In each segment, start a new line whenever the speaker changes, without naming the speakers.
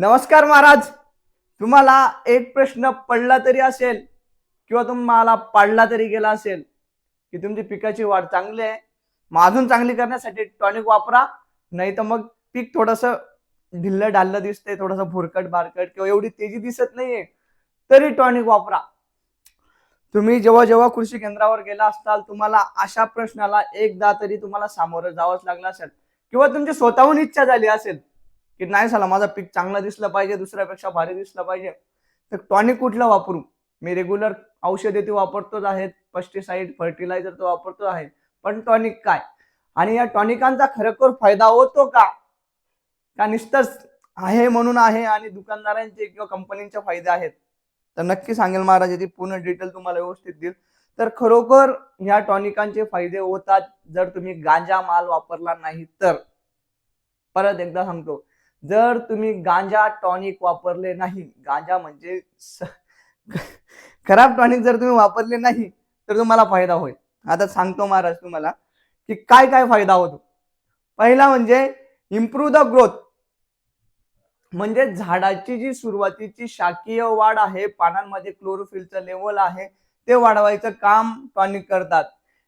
नमस्कार महाराज. तुम्हाला एक प्रश्न पडला तरी असेल किंवा तुम्हाला पाडला तरी गेला असेल की तुमची पिकाची वाढ चांगली आहे. मग अजून चांगली करण्यासाठी टॉनिक वापरा. नाही तर मग पीक थोडस ढिल्लं ढाल्लं दिसतंय थोडस भुरकट बारकट किंवा एवढी तेजी दिसत नाहीये तरी टॉनिक वापरा. तुम्ही जेव्हा जेव्हा कृषी केंद्रावर गेला असताल तुम्हाला अशा प्रश्नाला एकदा तरी तुम्हाला सामोरं जावंच लागलं असेल किंवा तुमची स्वतःहून इच्छा झाली असेल की नाही झाला माझा पीक चांगला दिसला पाहिजे दुसऱ्यापेक्षा भारी दिसलं पाहिजे. तर टॉनिक कुठलं वापरू? मी रेग्युलर औषधे ते वापरतोच आहेत पेस्टिसाईड फर्टिलायझर तो वापरतो आहे. पण टॉनिक काय? आणि या टॉनिकांचा खरोखर फायदा होतो का? का नुसतंच आहे म्हणून आहे आणि दुकानदारांचे किंवा कंपनीचे फायदे आहेत? तर नक्की सांगेल महाराज याची पूर्ण डिटेल तुम्हाला व्यवस्थित देईल. तर खरोखर ह्या टॉनिकांचे फायदे होतात जर तुम्ही गांजा माल वापरला नाही तर. परत एकदा सांगतो. जर तुम्ही गांजा टॉनिक वापरले नाही गांजा म्हणजे खराब टॉनिक जर तुम्ही वापरले नाही तर तुम्हाला फायदा होईल. आता सांगतो महाराज तुम्हाला की काय काय फायदा होतो. पहिला म्हणजे इम्प्रूव्ह द ग्रोथ म्हणजे झाडाची जी सुरुवातीची शाकीय वाढ आहे पानांमध्ये क्लोरोफिलचं लेवल आहे ते वाढवायचं काम टॉनिक करतात.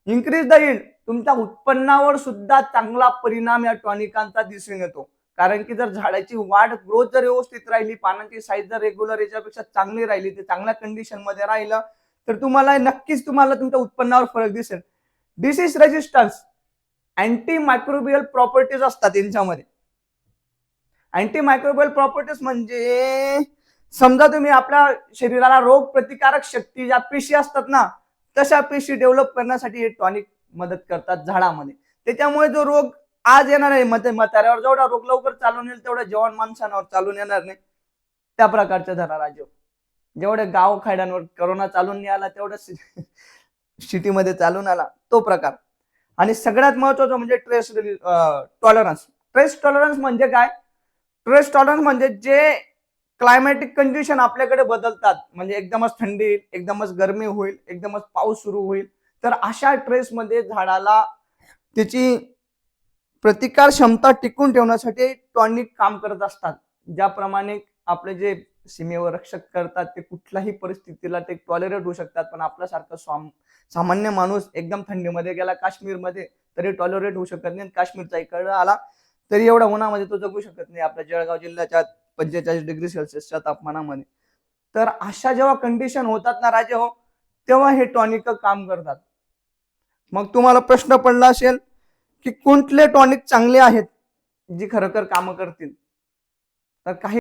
इन्क्रीज द इल्ड तुमच्या उत्पन्नावर सुद्धा चांगला परिणाम या टॉनिकांचा दिसून येतो. कारण की जर झाडाची वाढ ग्रोथ जर व्यवस्थित राहिली पानांची साईज जर रेग्युलर याच्यापेक्षा चांगली राहिली ते चांगल्या कंडिशनमध्ये राहिलं तर तुम्हाला नक्कीच तुम्हाला तुमच्या उत्पन्नावर फरक दिसेल. Disease resistance anti microbial properties असतात यांच्यामध्ये. अँटी मायक्रोबियल प्रॉपर्टीज म्हणजे समजा तुम्ही आपल्या शरीराला रोग प्रतिकारक शक्ती ज्या पेशी असतात ना तशा पेशी डेव्हलप करण्यासाठी हे टॉनिक मदत करतात झाडामध्ये. त्याच्यामुळे जो रोग आज येणार आहे. मत म्हाताऱ्यावर जेवढा रोग लवकर चालून येईल तेवढ्या जवान माणसांवर चालून येणार नाही. त्या प्रकारच्या झाला राजीव. जेवढे गाव खेड्यांवर करोना चालून नाही आला तेवढं सिटीमध्ये चालून आला तो प्रकार. आणि सगळ्यात महत्वाचं म्हणजे ट्रेस टॉलरन्स ट्रेस टॉलरन्स म्हणजे काय? ट्रेस टॉलरन्स म्हणजे जे क्लायमॅटिक कंडिशन आपल्याकडे बदलतात. म्हणजे एकदमच थंडी येईल एकदमच गरमी होईल एकदमच पाऊस सुरू होईल. तर अशा ट्रेसमध्ये झाडाला त्याची प्रतिकार क्षमता टिकून ठेवण्यासाठी टॉनिक काम करत असतात. ज्याप्रमाणे आपले जे सीमेवर रक्षक करतात ते कुठल्याही परिस्थितीला ते टॉलरेट होऊ शकतात पण आपल्यासारखं स्वाम सामान्य माणूस एकदम थंडीमध्ये गेला काश्मीरमध्ये तरी टॉलरेट होऊ शकत नाही काश्मीरचा इकडं आला तरी एवढ्या उन्हामध्ये तो जगू शकत नाही. आपल्या जळगाव जिल्ह्याच्या पंचेचाळीस डिग्री सेल्सिअसच्या तापमानामध्ये. तर अशा जेव्हा कंडिशन होतात ना राजे हो तेव्हा हे टॉनिक काम करतात. मग तुम्हाला प्रश्न पडला असेल की कोणते टॉनिक चांगले आहेत जी खरोखर कामं करतील. तर काही